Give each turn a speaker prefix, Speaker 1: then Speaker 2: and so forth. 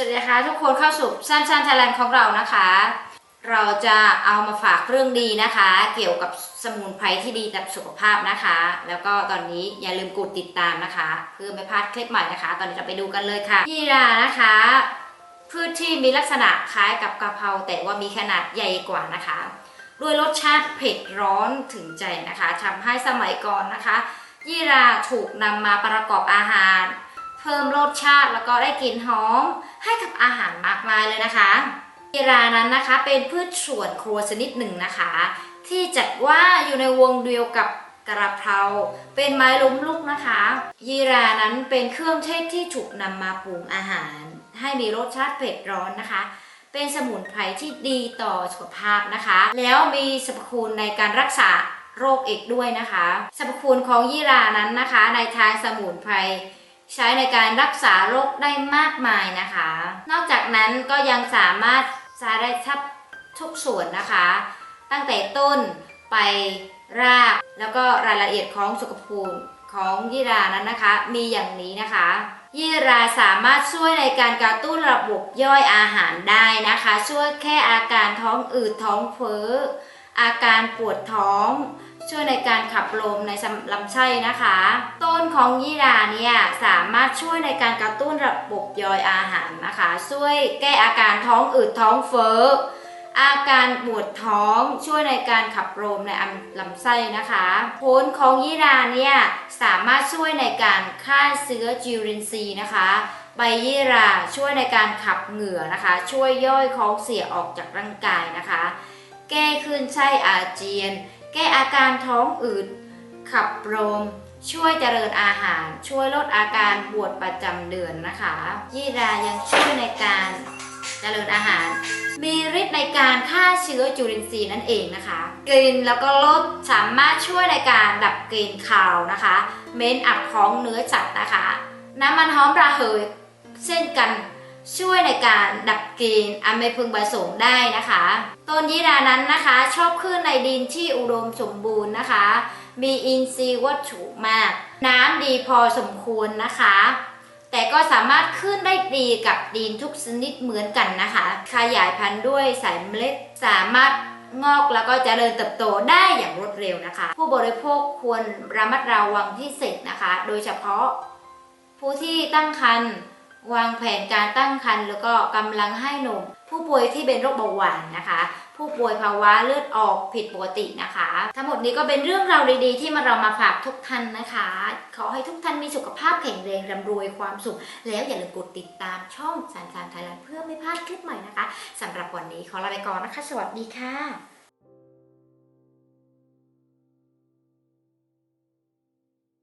Speaker 1: สวัสดีนะคะทุกคนเข้าสู่สั้นสั้นไทยแลนด์ของเรานะคะ เราจะเอามาฝากเรื่องดีนะคะ เกี่ยวกับสมุนไพรที่ดีต่อสุขภาพนะคะ แล้วก็ตอนนี้อย่าลืมกดติดตามนะคะ เพื่อไม่พลาดคลิปใหม่นะคะ ตอนนี้เราไปดูกันเลยค่ะยี่รานะคะ พืชที่มีลักษณะคล้ายกับกะเพราแต่ว่ามีขนาดใหญ่กว่านะคะ ด้วยรสชาติเผ็ดร้อนถึงใจนะคะทำให้สมัยก่อนนะคะยี่ราถูกนำมาประกอบอาหาร เพิ่มรสชาติแล้วก็ได้กลิ่นหอมให้กับอาหารมากมายเลยนะคะยีรานั้นนะคะเป็นพืชสวนครัวชนิดหนึ่งนะคะ ที่จัดว่าอยู่ในวงเดียวกับกระเพราเป็นไม้ล้มลุกนะคะ ยีรานั้นเป็นเครื่องเทศที่ถูกนำมาปรุงอาหาร ให้มีรสชาติเผ็ดร้อนนะคะ เป็นสมุนไพรที่ดีต่อสุขภาพนะคะ แล้วมีสรรพคุณในการรักษาโรคอีกด้วยนะคะ สรรพคุณของยีรานั้นนะคะ ในทางสมุนไพร ใช้ในการรักษาโรคได้มากมายนะคะ นอกจากนั้นก็ยังสามารถใช้ได้ทับทุกส่วนนะคะ ตั้งแต่ต้นไปรากแล้วก็รายละเอียดของสุขภูมิของยีรานั้นนะคะ มีอย่างนี้นะคะยีราสามารถช่วยในการกระตุ้นระบบย่อยอาหารได้นะคะ ช่วยแค่อาการท้องอืดท้องเฟ้ออาการปวดท้อง ช่วยในการขับลมในลำไส้นะคะ ต้นของยี่ราเนี่ยสามารถช่วยในการกระตุ้นระบบย่อยอาหารนะคะ ช่วยแก้อาการท้องอืดท้องเฟ้ออาการปวดท้องช่วยในการขับลมในลำไส้นะคะผลของยี่ราเนี่ยสามารถช่วยในการฆ่าเชื้อจุลินทรีนะคะ ใบยี่ราช่วยในการขับเหงื่อนะคะ ช่วยย่อยของเสียออกจากร่างกายนะคะ แก้คลื่นไส้อาเจียน แก้อาการท้องอืด ขับลมช่วยเจริญอาหาร ช่วยลดอาการปวดประจำเดือนนะคะยี่รายังช่วยในการเจริญอาหาร มีฤทธิ์ในการฆ่าเชื้อจุลินทรีย์นั่นเองนะคะกลิ่นแล้วก็รสสามารถช่วยในการดับกลิ่นคาวนะคะ เม้นอับของเนื้อสัตว์นะคะ น้ำมันหอมระเหยเช่นกัน ช่วยในการดับกลิ่นอันไม่พึงประสงค์ได้นะคะ ต้นยีรานั้นนะคะ ชอบขึ้นในดินที่อุดมสมบูรณ์นะคะ มีอินทรีย์วัตถุมาก น้ำดีพอสมควรนะคะ แต่ก็สามารถขึ้นได้ดีกับดินทุกชนิดเหมือนกันนะคะ ขยายพันธุ์ด้วยสายเมล็ดสามารถงอกแล้วก็เจริญเติบโตได้อย่างรวดเร็วนะคะ ผู้บริโภคควรระมัดระวังที่เสร็จนะคะ โดยเฉพาะผู้ที่ตั้งครรภ์ วางแผนการตั้งครรภ์แล้วก็กำลังให้นม ผู้ป่วยที่เป็นโรคเบาหวานนะคะ ผู้ป่วยภาวะเลือดออกผิดปกตินะคะ ทั้งหมดนี้ก็เป็นเรื่องราวดีๆ ที่มาเรามาฝากทุกท่านนะคะ ขอให้ทุกท่านมีสุขภาพแข็งแรงร่ำรวยความสุข แล้วอย่าลืมกดติดตามช่องสารสารไทยแลนด์เพื่อไม่พลาดคลิปใหม่นะคะสำหรับวันนี้ขอลาไปก่อนนะคะ สวัสดีค่ะ